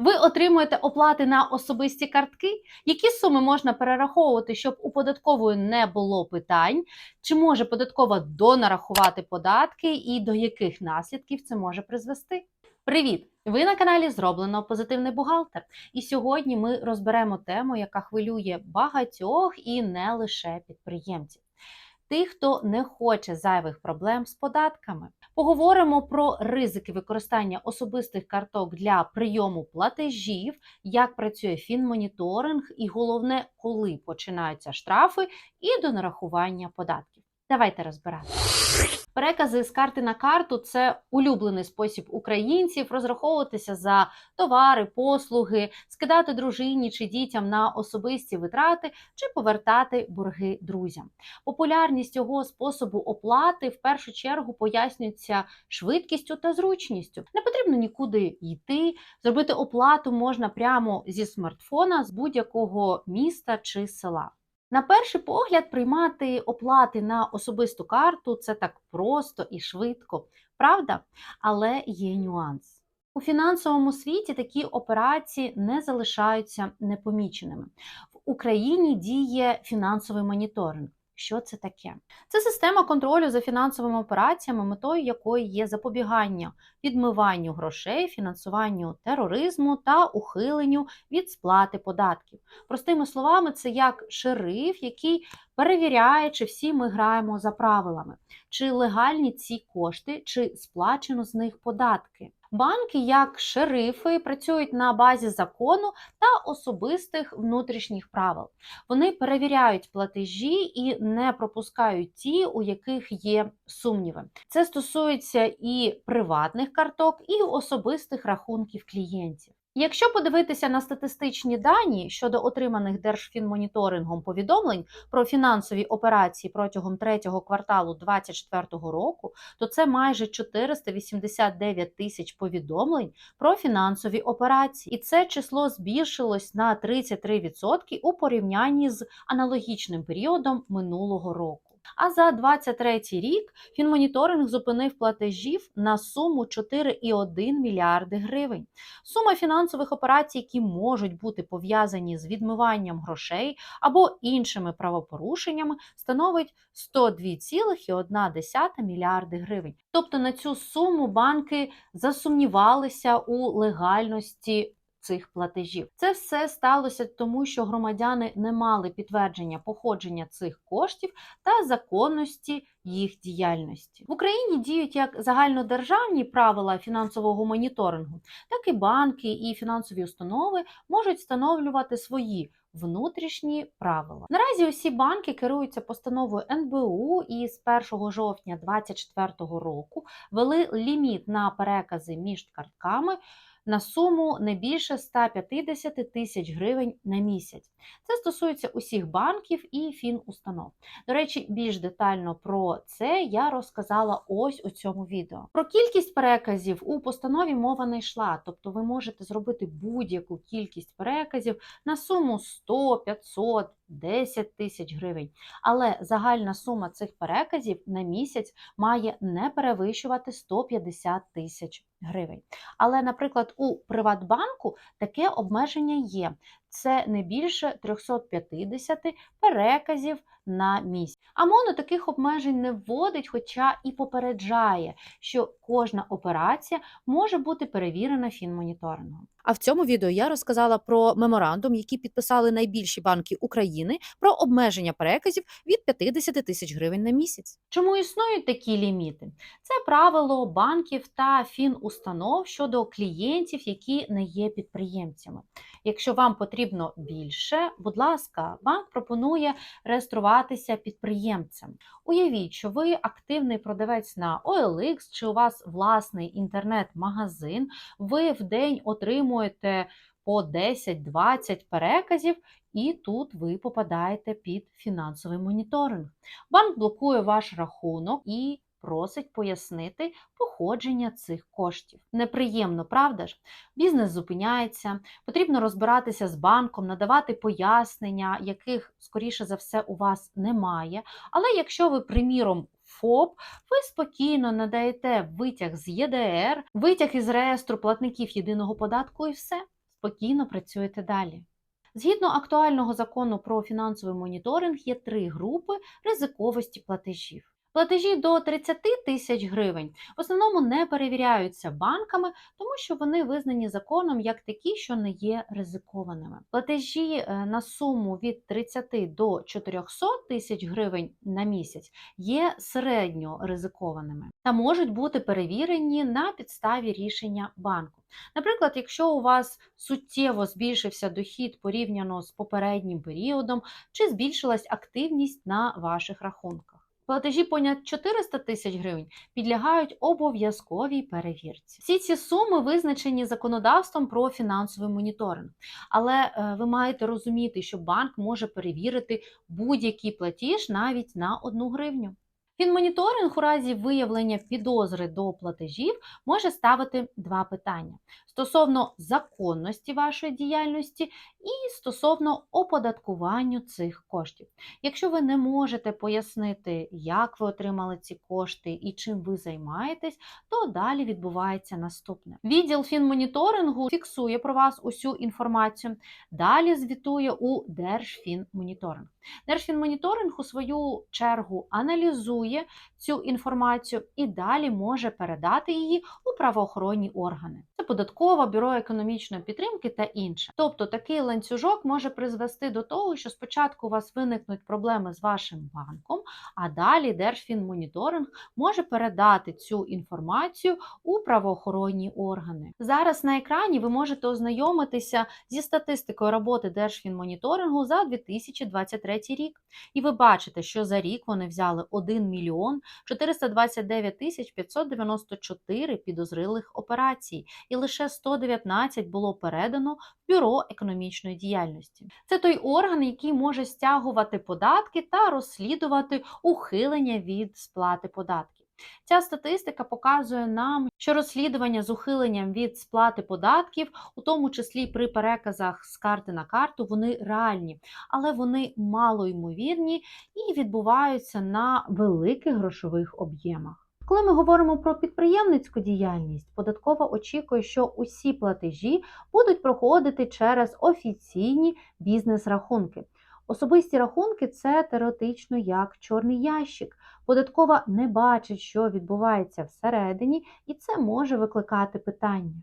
Ви отримуєте оплати на особисті картки, які суми можна перераховувати, щоб у податкової не було питань, чи може податкова донарахувати податки і до яких наслідків це може призвести. Привіт! Ви на каналі Зроблено Позитивний бухгалтер. І сьогодні ми розберемо тему, яка хвилює багатьох і не лише підприємців. Тих, хто не хоче зайвих проблем з податками. Поговоримо про ризики використання особистих карток для прийому платежів, як працює фінмоніторинг, і головне, коли починаються штрафи і до нарахування податків. Давайте розбирати. Перекази з карти на карту це улюблений спосіб українців розраховуватися за товари, послуги, скидати дружині чи дітям на особисті витрати чи повертати борги друзям. Популярність цього способу оплати в першу чергу пояснюється швидкістю та зручністю. Не потрібно нікуди йти. Зробити оплату можна прямо зі смартфона з будь-якого міста чи села. На перший погляд, приймати оплати на особисту карту це так просто і швидко, правда? Але є нюанс. У фінансовому світі такі операції не залишаються непоміченими. В Україні діє фінансовий моніторинг. Що це таке? Це система контролю за фінансовими операціями, метою якої є запобігання відмиванню грошей, фінансуванню тероризму та ухиленню від сплати податків. Простими словами, це як шериф, який перевіряє, чи всі ми граємо за правилами, чи легальні ці кошти, чи сплачено з них податки. Банки, як шерифи, працюють на базі закону та особистих внутрішніх правил. Вони перевіряють платежі і не пропускають ті, у яких є сумніви. Це стосується і приватних карток, і особистих рахунків клієнтів. Якщо подивитися на статистичні дані щодо отриманих Держфінмоніторингом повідомлень про фінансові операції протягом третього кварталу 2024 року, то це майже 489 тисяч повідомлень про фінансові операції, і це число збільшилось на 33% у порівнянні з аналогічним періодом минулого року. А за 2023 рік фінмоніторинг зупинив платежів на суму 4,1 мільярди гривень. Сума фінансових операцій, які можуть бути пов'язані з відмиванням грошей або іншими правопорушеннями, становить 102,1 мільярди гривень. Тобто на цю суму банки засумнівалися у легальності цих платежів. Це все сталося тому, що громадяни не мали підтвердження походження цих коштів та законності їх діяльності. В Україні діють як загальнодержавні правила фінансового моніторингу, так і банки і фінансові установи можуть встановлювати свої. Внутрішні правила наразі усі банки керуються постановою НБУ і з 1 жовтня 2024 року вели ліміт на перекази між картками на суму не більше 150 тисяч гривень на місяць. Це стосується усіх банків і фінустанов. До речі, більш детально про це я розказала ось у цьому відео. Про кількість переказів у постанові мова не йшла, тобто ви можете зробити будь-яку кількість переказів на суму 100, 500, 10 тисяч гривень. Але загальна сума цих переказів на місяць має не перевищувати 150 тисяч гривень. Але, наприклад, у Приватбанку таке обмеження є. Це не більше 350 переказів на місяць. АМОНу таких обмежень не вводить, хоча і попереджає, що кожна операція може бути перевірена фінмоніторингом. А в цьому відео я розказала про меморандум, який підписали найбільші банки України про обмеження переказів від 50 тисяч гривень на місяць. Чому існують такі ліміти? Це правило банків та фінустанов щодо клієнтів, які не є підприємцями. Якщо вам потрібно більше, будь ласка, банк пропонує реєструватися підприємцем. Уявіть, що ви активний продавець на OLX, чи у вас власний інтернет-магазин, ви в день отримуєте по 10-20 переказів, і тут ви попадаєте під фінансовий моніторинг. Банк блокує ваш рахунок і просить пояснити походження цих коштів. Неприємно, правда ж? Бізнес зупиняється, потрібно розбиратися з банком, надавати пояснення, яких, скоріше за все, у вас немає. Але якщо ви, приміром, ФОП, ви спокійно надаєте витяг з ЄДР, витяг із реєстру платників єдиного податку і все. спокійно працюєте далі. Згідно актуального закону про фінансовий моніторинг, є три групи ризиковості платежів. Платежі до 30 тисяч гривень в основному не перевіряються банками, тому що вони визнані законом як такі, що не є ризикованими. Платежі е, на суму від 30 до 400 тисяч гривень на місяць є середньо ризикованими та можуть бути перевірені на підставі рішення банку. Наприклад, якщо у вас суттєво збільшився дохід порівняно з попереднім періодом, чи збільшилась активність на ваших рахунках. Платежі понад 400 тисяч гривень підлягають обов'язковій перевірці. Всі ці суми визначені законодавством про фінансовий моніторинг, але е, ви маєте розуміти, що банк може перевірити будь-який платіж навіть на 1 гривню. Фінмоніторинг у разі виявлення підозри до платежів може ставити два питання стосовно законності вашої діяльності і стосовно оподаткуванню цих коштів. Якщо ви не можете пояснити, як ви отримали ці кошти і чим ви займаєтесь, то далі відбувається наступне. Відділ фінмоніторингу фіксує про вас усю інформацію, далі звітує у Держфінмоніторинг. Держфінмоніторинг у свою чергу аналізує цю інформацію і далі може передати її у правоохоронні органи. Це податкова, бюро економічної підтримки та інше. Тобто такий ланцюжок може призвести до того, що спочатку у вас виникнуть проблеми з вашим банком, а далі Держфінмоніторинг може передати цю інформацію у правоохоронні органи. Зараз на екрані ви можете ознайомитися зі статистикою роботи Держфінмоніторингу за 2023 рік. І ви бачите, що за рік вони взяли 1 мільйон 429 тисяч 594 підозрілих операцій, і лише 119 було передано в Бюро економічної діяльності. Це той орган, який може стягувати податки та розслідувати ухилення від сплати податків. Ця статистика показує нам, що розслідування з ухиленням від сплати податків, у тому числі при переказах з карти на карту, вони реальні, але вони малоймовірні і відбуваються на великих грошових об'ємах. Коли ми говоримо про підприємницьку діяльність, податкова очікує, що усі платежі будуть проходити через офіційні бізнес-рахунки. Особисті рахунки це теоретично як чорний ящик. Податкова не бачить, що відбувається всередині, і це може викликати питання.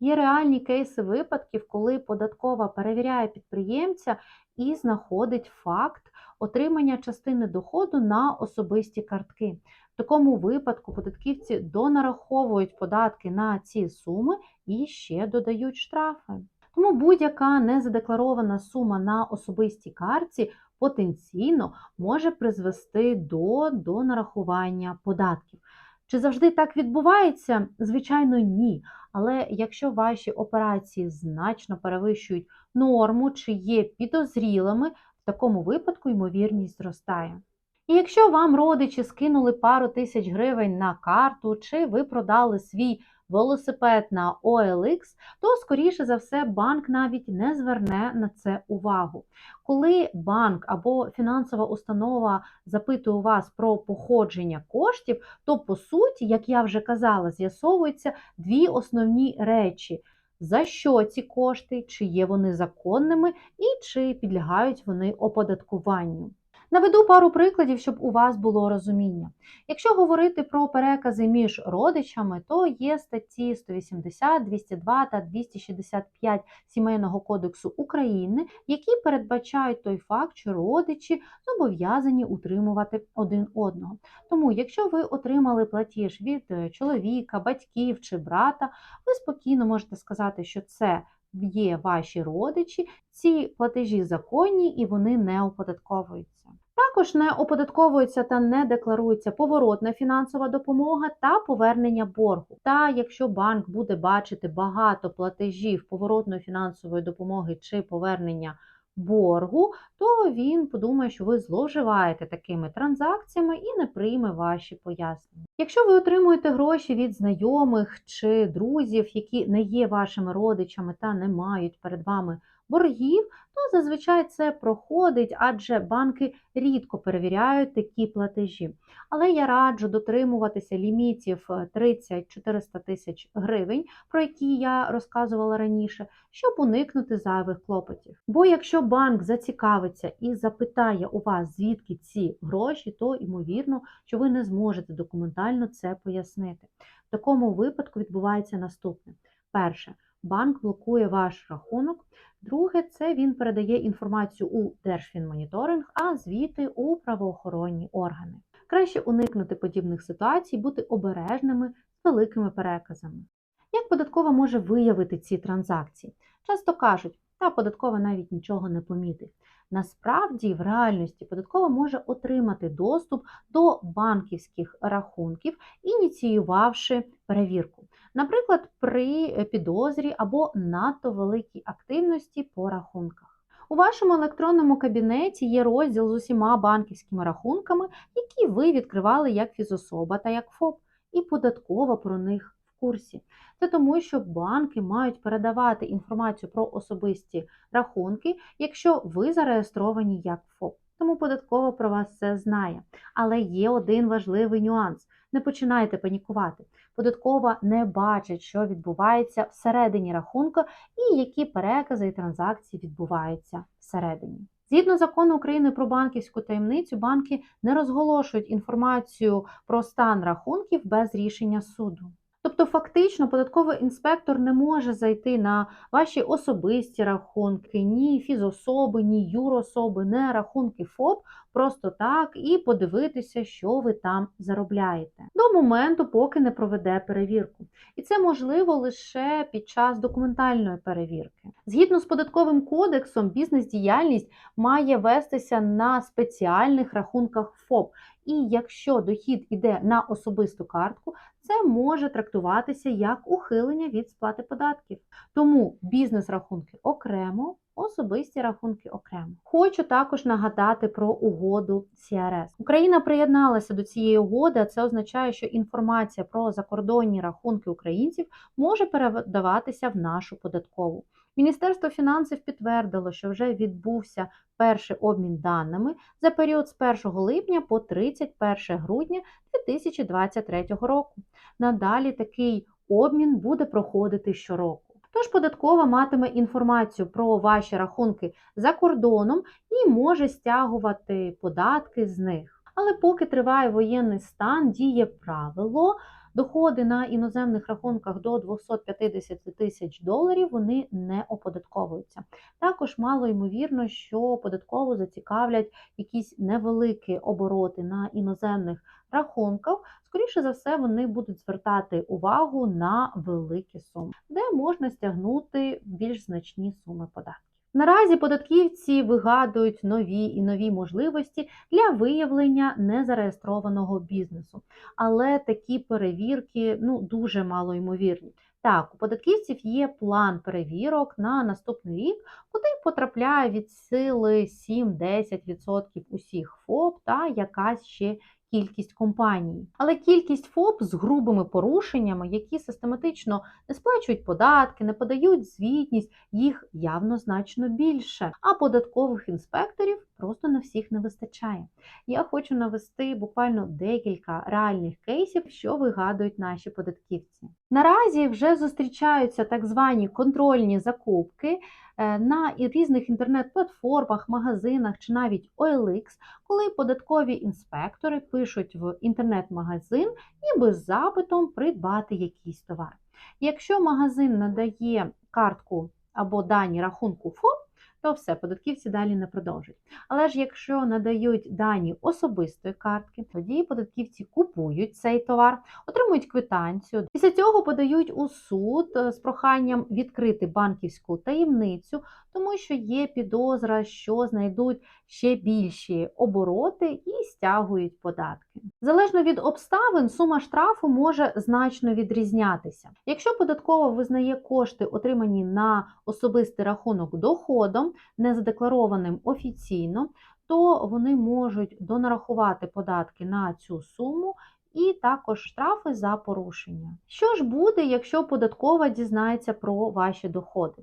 Є реальні кейси випадків, коли податкова перевіряє підприємця і знаходить факт отримання частини доходу на особисті картки. В такому випадку податківці донараховують податки на ці суми і ще додають штрафи. Тому будь-яка незадекларована сума на особистій картці потенційно може призвести до донарахування податків. Чи завжди так відбувається? Звичайно, ні. Але якщо ваші операції значно перевищують норму чи є підозрілими, в такому випадку ймовірність зростає. І якщо вам родичі скинули пару тисяч гривень на карту, чи ви продали свій велосипед на OLX, то, скоріше за все, банк навіть не зверне на це увагу. Коли банк або фінансова установа запитує у вас про походження коштів, то по суті, як я вже казала, з'ясовуються дві основні речі. За що ці кошти, чи є вони законними і чи підлягають вони оподаткуванню. Наведу пару прикладів, щоб у вас було розуміння. Якщо говорити про перекази між родичами, то є статті 180, 202 та 265 Сімейного кодексу України, які передбачають той факт, що родичі зобов'язані утримувати один одного. Тому, якщо ви отримали платіж від е, чоловіка, батьків чи брата, ви спокійно можете сказати, що це є ваші родичі, ці платежі законні і вони не оподатковуються. Також не оподатковується та не декларується поворотна фінансова допомога та повернення боргу. Та якщо банк буде бачити багато платежів поворотної фінансової допомоги чи повернення боргу, то він подумає, що ви зловживаєте такими транзакціями і не прийме ваші пояснення. Якщо ви отримуєте гроші від знайомих чи друзів, які не є вашими родичами та не мають перед вами боргів, то зазвичай це проходить, адже банки рідко перевіряють такі платежі. Але я раджу дотримуватися лімітів е, 30-400 тисяч гривень, про які я розказувала раніше, щоб уникнути зайвих клопотів. Бо якщо банк зацікавиться і запитає у вас, звідки ці гроші, то ймовірно, що ви не зможете документально це пояснити. В такому випадку відбувається наступне: перше, банк блокує ваш рахунок. Друге, це він передає інформацію у Держфінмоніторинг, а звіти у правоохоронні органи. Краще уникнути подібних ситуацій, бути обережними з великими переказами. Як податкова може виявити ці транзакції? Часто кажуть, та податкова навіть нічого не помітить. Насправді, в реальності податкова може отримати доступ до банківських рахунків, ініціювавши перевірку. Наприклад, при підозрі або надто великій активності по рахунках. У вашому електронному кабінеті є розділ з усіма банківськими рахунками, які ви відкривали як фізособа та як ФОП, і податкова про них в курсі. Це тому, що банки мають передавати інформацію про особисті рахунки, якщо ви зареєстровані як ФОП. Тому податкова про вас все знає. Але є один важливий нюанс: не починайте панікувати. Податкова не бачить, що відбувається всередині рахунку і які перекази і транзакції відбуваються всередині. Згідно закону України про банківську таємницю, банки не розголошують інформацію про стан рахунків без рішення суду. Тобто, фактично, податковий інспектор не може зайти на ваші особисті рахунки, ні фізособи, ні юрособи, не рахунки ФОП просто так і подивитися, що ви там заробляєте до моменту, поки не проведе перевірку. І це можливо лише під час документальної перевірки. Згідно з податковим кодексом, бізнес-діяльність має вестися на спеціальних рахунках ФОП. І якщо дохід іде на особисту картку, це може трактуватися як ухилення від сплати податків. Тому бізнес-рахунки окремо, особисті рахунки окремо. Хочу також нагадати про угоду CRS. Україна приєдналася до цієї угоди, а це означає, що інформація про закордонні рахунки українців може передаватися в нашу податкову. Міністерство фінансів підтвердило, що вже відбувся перший обмін даними за період з 1 липня по 31 грудня 2023 року. Надалі такий обмін буде проходити щороку. Тож податкова матиме інформацію про ваші рахунки за кордоном і може стягувати податки з них. Але поки триває воєнний стан, діє правило. Доходи на іноземних рахунках до 250 тисяч доларів вони не оподатковуються. Також мало ймовірно, що податково зацікавлять якісь невеликі обороти на іноземних рахунках. Скоріше за все, вони будуть звертати увагу на великі суми, де можна стягнути більш значні суми податків. Наразі податківці вигадують нові і нові можливості для виявлення незареєстрованого бізнесу, але такі перевірки ну дуже мало ймовірні. Так, у податківців є план перевірок на наступний рік, куди потрапляє від сили 7-10% усіх ФОП та якась ще кількість компаній. Але кількість ФОП з грубими порушеннями, які систематично не сплачують податки, не подають звітність, їх явно значно більше. А податкових інспекторів просто на всіх не вистачає. Я хочу навести буквально декілька реальних кейсів, що вигадують наші податківці. Наразі вже зустрічаються так звані контрольні закупки на різних інтернет-платформах, магазинах чи навіть OLX, коли податкові інспектори пишуть в інтернет-магазин ніби з запитом придбати якийсь товар. Якщо магазин надає картку або дані рахунку ФОП, то все, податківці далі не продовжують. Але ж якщо надають дані особистої картки, тоді податківці купують цей товар, отримують квитанцію. Після цього подають у суд е, з проханням відкрити банківську таємницю, тому що є підозра, що знайдуть ще більші обороти і стягують податки. Залежно від обставин, сума штрафу може значно відрізнятися. Якщо податкова визнає кошти, отримані на особистий рахунок доходом, не задекларованим офіційно, то вони можуть донарахувати податки на цю суму і також штрафи за порушення. Що ж буде, якщо податкова дізнається про ваші доходи?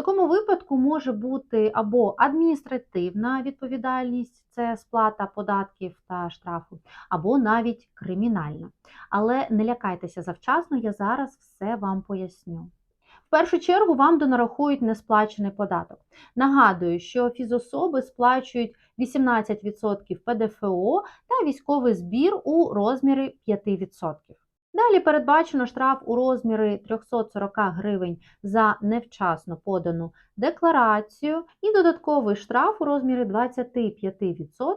Такому випадку може бути або адміністративна відповідальність, це сплата податків та штрафу, або навіть кримінальна. Але не лякайтеся завчасно, я зараз все вам поясню. В першу чергу вам донарахують несплачений податок. Нагадую, що фізособи сплачують 18% ПДФО та військовий збір у розмірі 5%. Далі передбачено штраф у розмірі 340 гривень за невчасно подану декларацію і додатковий штраф у розмірі 25%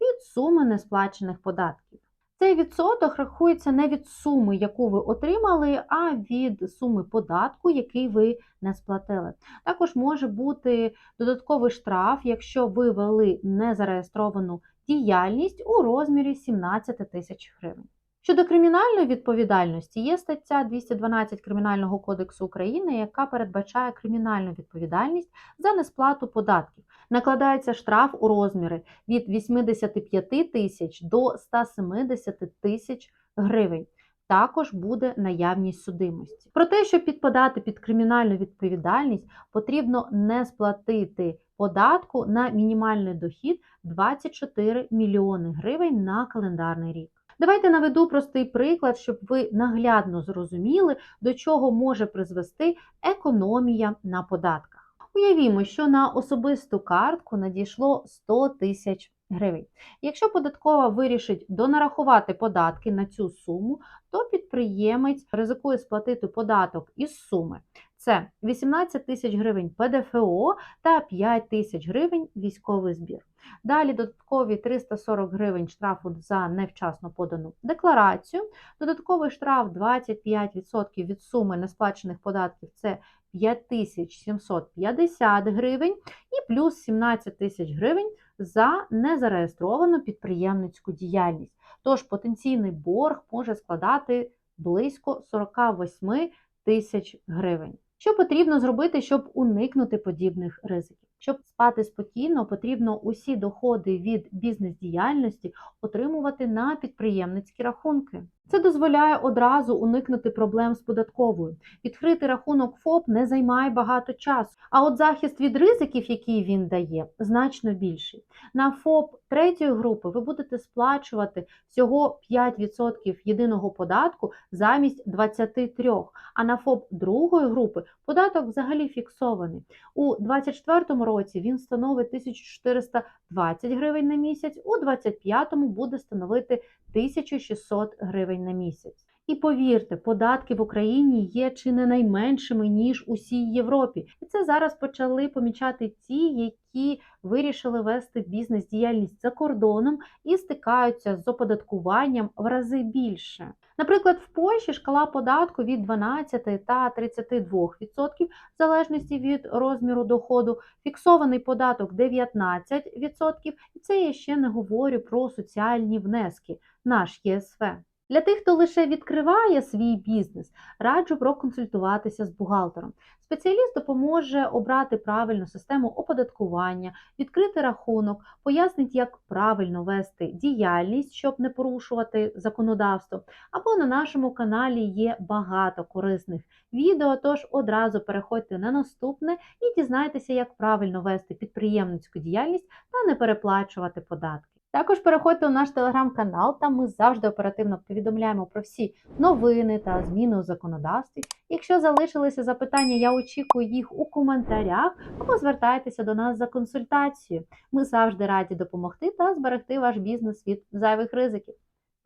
від суми несплачених податків. Цей відсоток рахується не від суми, яку ви отримали, а від суми податку, який ви не сплатили. Також може бути додатковий штраф, якщо ви вели незареєстровану діяльність у розмірі 17 тисяч гривень. Щодо кримінальної відповідальності, є стаття 212 Кримінального кодексу України, яка передбачає кримінальну відповідальність за несплату податків. Накладається штраф у розмірі від 85 тисяч до 170 тисяч гривень. Також буде наявність судимості. Про те, щоб підпадати під кримінальну відповідальність, потрібно не сплатити податку на мінімальний дохід 24 мільйони гривень на календарний рік. Давайте наведу простий приклад, щоб ви наглядно зрозуміли, до чого може призвести економія на податках. Уявімо, що на особисту картку надійшло 100 тисяч гривень. Якщо податкова вирішить донарахувати податки на цю суму, то підприємець ризикує сплатити податок із суми. Це 18 тисяч гривень ПДФО та 5 тисяч гривень військовий збір. Далі додаткові 340 гривень штрафу за невчасно подану декларацію, додатковий штраф 25% від суми несплачених податків це 5750 гривень і плюс 17 тисяч гривень за незареєстровану підприємницьку діяльність. Тож потенційний борг може складати близько 48 тисяч гривень. Що потрібно зробити, щоб уникнути подібних ризиків? Щоб спати спокійно, потрібно усі доходи від бізнес-діяльності отримувати на підприємницькі рахунки. Це дозволяє одразу уникнути проблем з податковою. Відкрити рахунок ФОП не займає багато часу, а от захист від ризиків, який він дає, значно більший. На ФОП третьої групи ви будете сплачувати всього 5% єдиного податку замість 23%, а на ФОП другої групи податок взагалі фіксований. У 2024 році він становить 1420 гривень на місяць, у 2025 буде становити 1600 гривень на місяць. І повірте, податки в Україні є чи не найменшими ніж у всій Європі. І це зараз почали помічати ті, які вирішили вести бізнес-діяльність за кордоном і стикаються з оподаткуванням в рази більше. Наприклад, в Польщі шкала податку від 12 та 32% в залежності від розміру доходу, фіксований податок 19%, і це я ще не говорю про соціальні внески, наш ЄСВ. Для тих, хто лише відкриває свій бізнес, раджу проконсультуватися з бухгалтером. Спеціаліст допоможе обрати правильну систему оподаткування, відкрити рахунок, пояснить, як правильно вести діяльність, щоб не порушувати законодавство. Або на нашому каналі є багато корисних відео, тож одразу переходьте на наступне і дізнайтеся, як правильно вести підприємницьку діяльність та не переплачувати податки. Також переходьте у наш телеграм-канал, там ми завжди оперативно повідомляємо про всі новини та зміни у законодавстві. Якщо залишилися запитання, я очікую їх у коментарях або звертайтеся до нас за консультацією. Ми завжди раді допомогти та зберегти ваш бізнес від зайвих ризиків.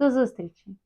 До зустрічі!